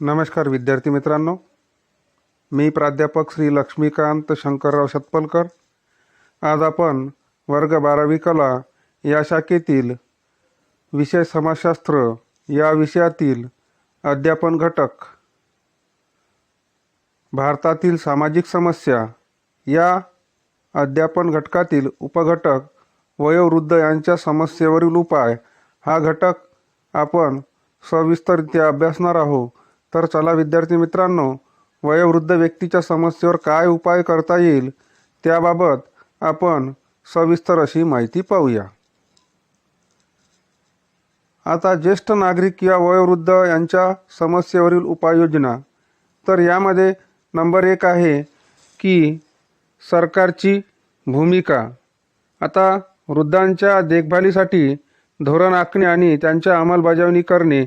नमस्कार विद्यार्थी मित्रांनो. मी प्राध्यापक श्री लक्ष्मीकांत शंकरराव शतपलकर आज आपण वर्ग बारावी कला या शाखेतील विषय समाजशास्त्र या विषयातील अध्यापन घटक भारतातील सामाजिक समस्या या अध्यापन घटकातील उपघटक वयोवृद्ध यांच्या समस्येवरील उपाय हा घटक आपण सविस्तररित्या अभ्यासणार आहोत. तर चला विद्यार्थी मित्रांनो वयोवृद्ध व्यक्तीच्या समस्येवर काय उपाय करता येईल त्याबाबत आपण सविस्तर अशी माहिती पाहूया. आता ज्येष्ठ नागरिक किंवा वयोवृद्ध यांच्या समस्येवरील उपाययोजना. तर यामध्ये नंबर एक आहे की सरकारची भूमिका. आता वृद्धांच्या देखभालीसाठी धोरण आखणे आणि त्यांच्या अंमलबजावणी करणे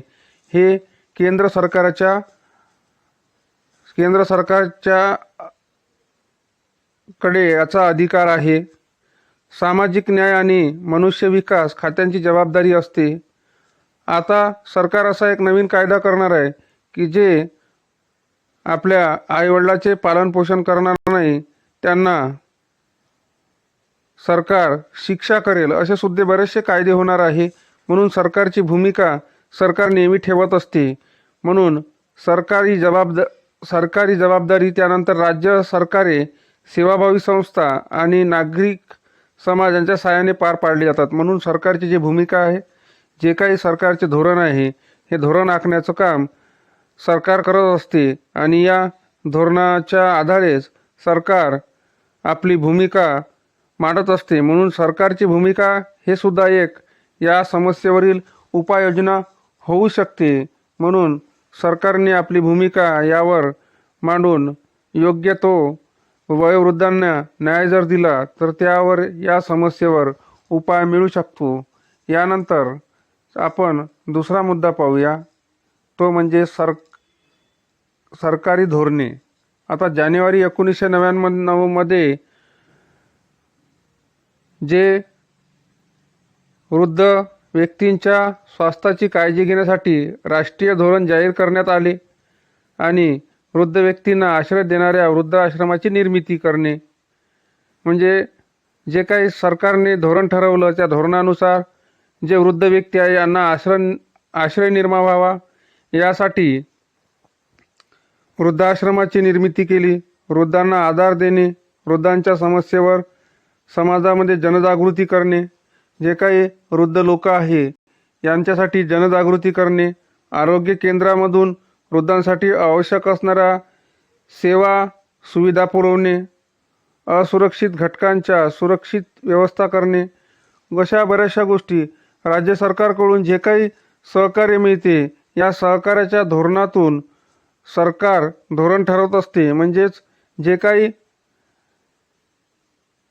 हे केंद्र सरकारच्या केंद्र सरकारच्या कडे याचा अधिकार आहे. सामाजिक न्याय आणि मनुष्य विकास खात्यांची जबाबदारी असते. आता सरकार असा एक नवीन कायदा करणार आहे की जे आपल्या आईवडिलाचे पालनपोषण करणार नाही त्यांना सरकार शिक्षा करेल असे सुद्धा बरेचसे कायदे होणार आहे. म्हणून सरकारची भूमिका सरकार नेहमी ठेवत असते. म्हणून सरकारी जबाबदा सरकारी जबाबदारी त्यानंतर राज्य सरकारे सेवाभावी संस्था आणि नागरिक समाज यांच्या पार पाडली जातात. म्हणून सरकारची जी भूमिका आहे जे काही सरकारचे धोरण आहे हे धोरण आखण्याचं काम सरकार करत असते आणि या धोरणाच्या आधारेच सरकार आपली भूमिका मांडत असते. म्हणून सरकारची भूमिका हे सुद्धा एक या समस्येवरील उपाययोजना होऊ शकते म्हणून सरकारने आपली भूमिका यावर मांडून योग्य तो वयोवृद्धांना न्याय जर दिला तर त्यावर या समस्येवर उपाय मिळू शकतो. यानंतर आपण दुसरा मुद्दा पाहूया. तो म्हणजे सर सरकारी धोरणे. आता जानेवारी एकोणीसशे नव्याण्णवमध्ये जे वृद्ध व्यक्तींच्या स्वास्थ्याची काळजी घेण्यासाठी राष्ट्रीय धोरण जाहीर करण्यात आले आणि वृद्ध व्यक्तींना आश्रय देणाऱ्या वृद्ध आश्रमाची निर्मिती करणे. म्हणजे जे काही सरकारने धोरण ठरवलं त्या धोरणानुसार जे वृद्ध व्यक्ती आहे यांना आश्रय आश्रय निर्माण व्हावा. यासाठी वृद्धाश्रमाची निर्मिती केली. वृद्धांना आधार देणे. वृद्धांच्या समस्येवर समाजामध्ये जनजागृती करणे. जे काही वृद्ध लोक आहे यांच्यासाठी जनजागृती करणे आरोग्य केंद्रामधून वृद्धांसाठी आवश्यक असणाऱ्या सेवा सुविधा पुरवणे असुरक्षित घटकांच्या सुरक्षित व्यवस्था करणे अशा बऱ्याचशा गोष्टी राज्य सरकारकडून जे काही सहकार्य मिळते या सहकार्याच्या धोरणातून सरकार धोरण ठरवत असते. म्हणजेच जे काही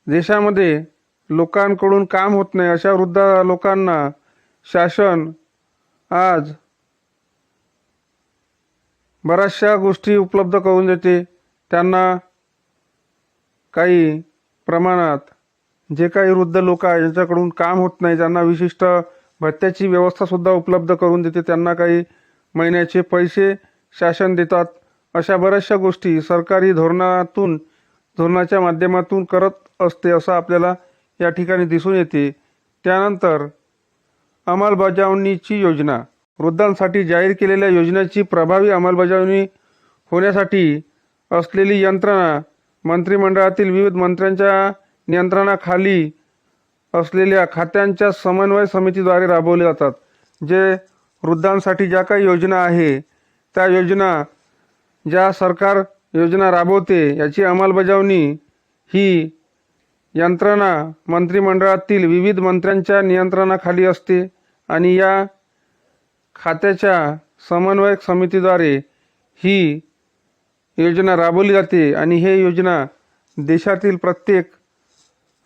देशामध्ये लोकांकडून काम होत नाही. अशा वृद्ध लोकांना शासन आज बऱ्याचशा गोष्टी उपलब्ध करून देते. त्यांना काही प्रमाणात जे काही वृद्ध लोक आहे ज्यांच्याकडून काम होत नाही त्यांना विशिष्ट भत्त्याची व्यवस्थासुद्धा उपलब्ध करून देते. त्यांना काही महिन्याचे पैसे शासन देतात. अशा बऱ्याचशा गोष्टी सरकारी धोरणातून धोरणाच्या माध्यमातून करत असते असं आपल्याला या ठिकाणी दिसून येते. त्यानंतर अंमलबजावणीची योजना. वृद्धांसाठी जाहीर केलेल्या योजनेची प्रभावी अंमलबजावणी होण्यासाठी असलेली यंत्रणा मंत्रिमंडळातील विविध मंत्र्यांच्या नियंत्रणाखाली असलेल्या खात्यांच्या समन्वय समितीद्वारे राबवले जातात जे वृद्धांसाठी ज्या काही योजना आहे त्या योजना ज्या सरकार योजना राबवते याची अंमलबजावणी ही यंत्रणा मंत्रिमंडळातील विविध मंत्र्यांच्या नियंत्रणाखाली असते आणि या खात्याच्या समन्वयक समितीद्वारे ही योजना राबवली जाते आणि हे योजना देशातील प्रत्येक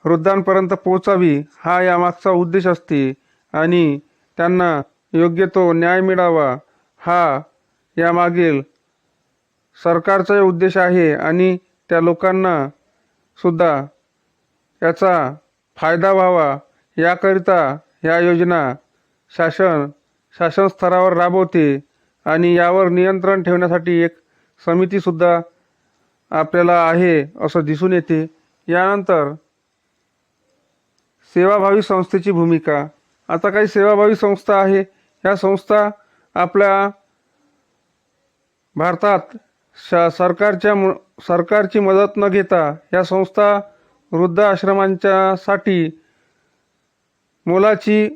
वृद्धांपर्यंत पोहोचावी हा यामागचा उद्देश असते आणि त्यांना योग्य तो न्याय मिळावा हा यामागील सरकारचा उद्देश आहे आणि त्या लोकांना सुद्धा याचा फायदा व्हावा याकरिता या योजना शासन शासन स्तरावर राबवते आणि यावर नियंत्रण ठेवण्यासाठी एक समितीसुद्धा आपल्याला आहे असं दिसून येते. यानंतर सेवाभावी संस्थेची भूमिका. आता काही सेवाभावी संस्था आहे. ह्या संस्था आपल्या भारतात श सरकारच्या म सरकारची मदत न घेता या संस्था वृद्ध आश्रमांच्यासाठी मोलाची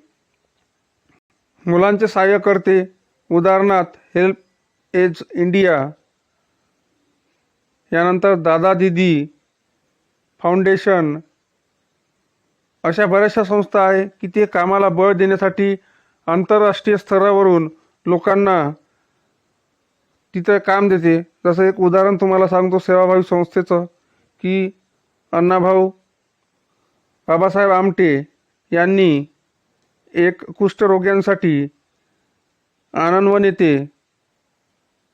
मुलांचे सहाय्य करते उदाहरणार्थ हेल्प एज इंडिया यानंतर दादा दिदी फाउंडेशन अशा बऱ्याचशा संस्था आहे की ते कामाला बळ देण्यासाठी आंतरराष्ट्रीय स्तरावरून लोकांना तिथं काम देते. जसं एक उदाहरण तुम्हाला सांगतो सेवाभावी संस्थेचं की अण्णाभाऊ बाबासाहेब आमटे यांनी एक कुष्ठरोग्यांसाठी आनंदवन येथे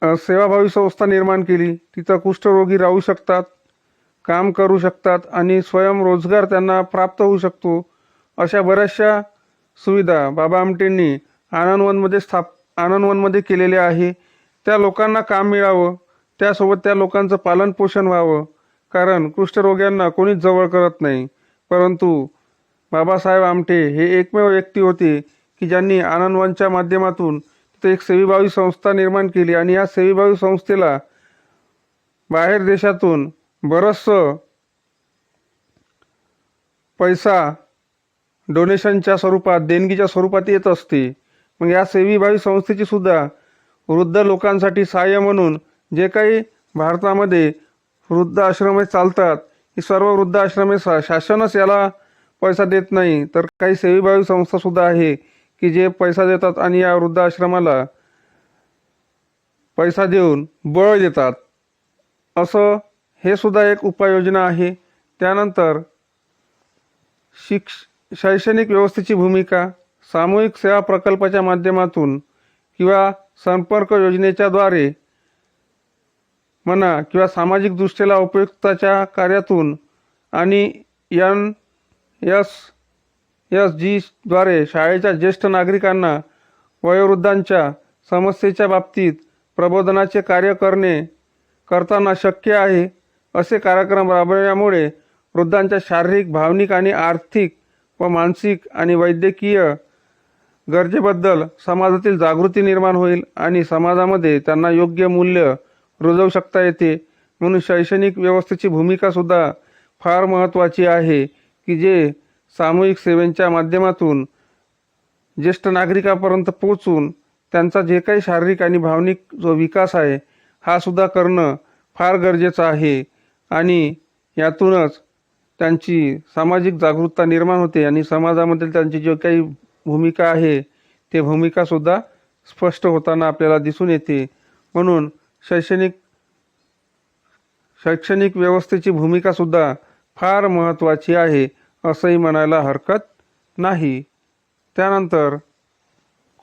सेवाभावी संस्था निर्माण केली. तिथं कुष्ठरोगी राहू शकतात काम करू शकतात आणि स्वयंरोजगार त्यांना प्राप्त होऊ शकतो. अशा बऱ्याचशा सुविधा बाबा आमटेंनी आनंदवनमध्ये स्थाप आनंदवनमध्ये केलेल्या आहे. त्या लोकांना काम मिळावं त्यासोबत त्या लोकांचं पालनपोषण व्हावं. कारण कुष्ठरोग्यांना कोणीच जवळ करत नाही. परंतु बाबासाहेब आमटे हे एकमेव व्यक्ती होते की ज्यांनी आनंदवनच्या माध्यमातून तिथे एक सेवीभावी संस्था निर्माण केली आणि या सेवीभावी संस्थेला बाहेर देशातून बरंचसं पैसा डोनेशनच्या स्वरूपात देणगीच्या स्वरूपात येत असते. मग या सेवीभावी संस्थेची सुद्धा वृद्ध लोकांसाठी सहाय्य म्हणून जे काही भारतामध्ये वृद्ध आश्रमे चालतात. ही सर्व वृद्ध आश्रमे शा शासनच याला पैसा देत नाही. तर काही सेवीभावी संस्थासुद्धा आहे की जे पैसा देतात आणि या वृद्ध आश्रमाला पैसा देऊन बळ देतात. असं हे सुद्धा एक उपाययोजना आहे. त्यानंतर शिक्ष शैक्षणिक व्यवस्थेची भूमिका सामूहिक सेवा प्रकल्पाच्या माध्यमातून किंवा संपर्क योजनेच्याद्वारे म्हणा किंवा सामाजिक दृष्टीला उपयुक्ताच्या कार्यातून आणि यन एस एस जीद्वारे शाळेच्या ज्येष्ठ नागरिकांना वयोवृद्धांच्या समस्येच्या बाबतीत प्रबोधनाचे कार्य करणे करताना शक्य आहे असे कार्यक्रम राबविण्यामुळे वृद्धांच्या शारीरिक भावनिक आणि आर्थिक व मानसिक आणि वैद्यकीय गरजेबद्दल समाजातील जागृती निर्माण होईल आणि समाजामध्ये त्यांना योग्य मूल्य रुजवू शकता येते. म्हणून शैक्षणिक व्यवस्थेची भूमिकासुद्धा फार महत्त्वाची आहे की जे सामूहिक सेवेंच्या माध्यमातून ज्येष्ठ नागरिकापर्यंत पोचून त्यांचा जे काही शारीरिक आणि भावनिक जो विकास आहे हा सुद्धा करणं फार गरजेचं आहे. आणि यातूनच त्यांची सामाजिक जागरूकता निर्माण होते आणि समाजामधील त्यांची जी काही भूमिका आहे ते भूमिकासुद्धा स्पष्ट होताना आपल्याला दिसून येते. म्हणून शैक्षणिक शैक्षणिक व्यवस्थेची भूमिकासुद्धा फार महत्त्वाची आहे असंही म्हणायला हरकत नाही. त्यानंतर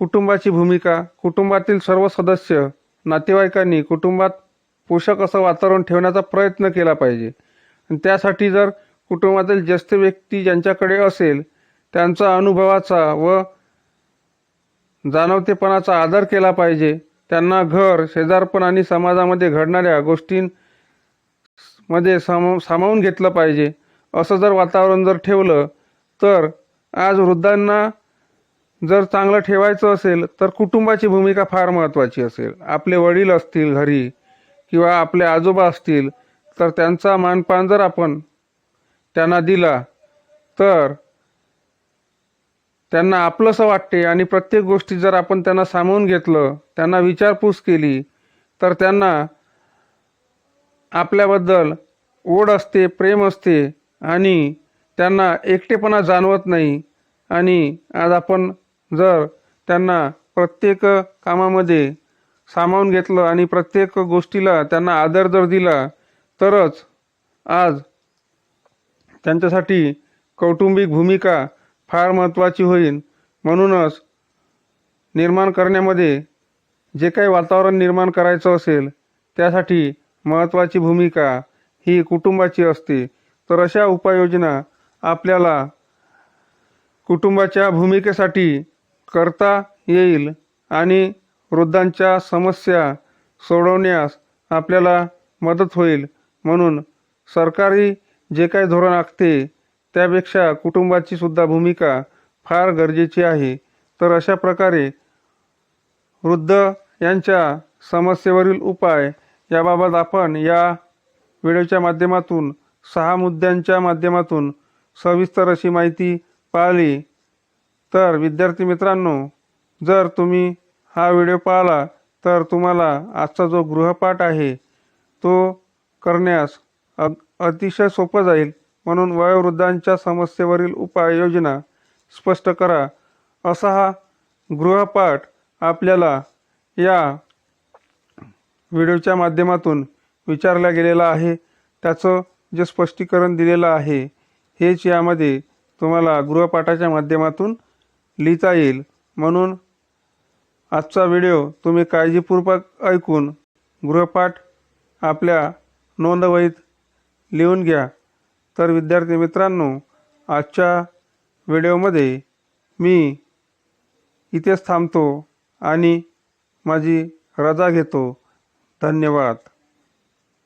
कुटुंबाची भूमिका. कुटुंबातील सर्व सदस्य नातेवाईकांनी कुटुंबात पोषक असं वातावरण ठेवण्याचा प्रयत्न केला पाहिजे. आणि त्यासाठी जर कुटुंबातील ज्येष्ठ व्यक्ती ज्यांच्याकडे असेल त्यांचा अनुभवाचा व जाणवतेपणाचा आदर केला पाहिजे त्यांना घर शेजारपण आणि समाजामध्ये घडणाऱ्या गोष्टींमध्ये सामावून सामावून घेतलं पाहिजे. असं जर वातावरण जर ठेवलं तर आज वृद्धांना जर चांगलं ठेवायचं असेल तर कुटुंबाची भूमिका फार महत्त्वाची असेल. आपले वडील असतील घरी किंवा आपले आजोबा असतील तर त्यांचा मानपान जर आपण त्यांना दिला तर त्यांना आपलंसं वाटते आणि प्रत्येक गोष्टी जर आपण त्यांना सामावून घेतलं त्यांना विचारपूस केली तर त्यांना आपल्याबद्दल ओढ असते प्रेम असते आणि त्यांना एकटेपणा जाणवत नाही. आणि आज आपण जर त्यांना प्रत्येक कामामध्ये सामावून घेतलं आणि प्रत्येक गोष्टीला त्यांना आदर जर दिला तरच आज त्यांच्यासाठी कौटुंबिक भूमिका फार महत्त्वाची होईल म्हणूनच निर्माण करण्यामध्ये जे काही वातावरण निर्माण करायचं असेल त्यासाठी महत्त्वाची भूमिका ही कुटुंबाची असते. तर अशा उपाययोजना आपल्याला कुटुंबाच्या भूमिकेसाठी करता येईल आणि वृद्धांच्या समस्या सोडवण्यास आपल्याला मदत होईल. म्हणून सरकारी जे काही धोरण आखते त्यापेक्षा कुटुंबाची सुद्धा भूमिका फार गरजेची आहे. तर अशा प्रकारे वृद्ध यांच्या समस्येवरील उपाय याबाबत आपण या व्हिडिओच्या माध्यमातून सहा मुद्द्यांच्या माध्यमातून सविस्तर अशी माहिती पाहिली. तर विद्यार्थी मित्रांनो जर तुम्ही हा व्हिडिओ पाहिला तर तुम्हाला आजचा जो गृहपाठ आहे तो करण्यास अग अतिशय सोपं जाईल. म्हणून वयोवृद्धांच्या समस्येवरील उपाययोजना स्पष्ट करा. असा हा गृहपाठ आपल्याला या व्हिडिओच्या माध्यमातून विचारला गेलेला आहे. त्याचं जे स्पष्टीकरण दिलेलं आहे हेच यामध्ये तुम्हाला गृहपाठाच्या माध्यमातून लिहिता येईल. म्हणून आजचा व्हिडिओ तुम्ही काळजीपूर्वक ऐकून गृहपाठ आपल्या नोंदवहीत लिहून घ्या. तर विद्यार्थी मित्रांनो आजच्या व्हिडिओमध्ये मी इथेच थांबतो आणि माझी रजा घेतो. धन्यवाद.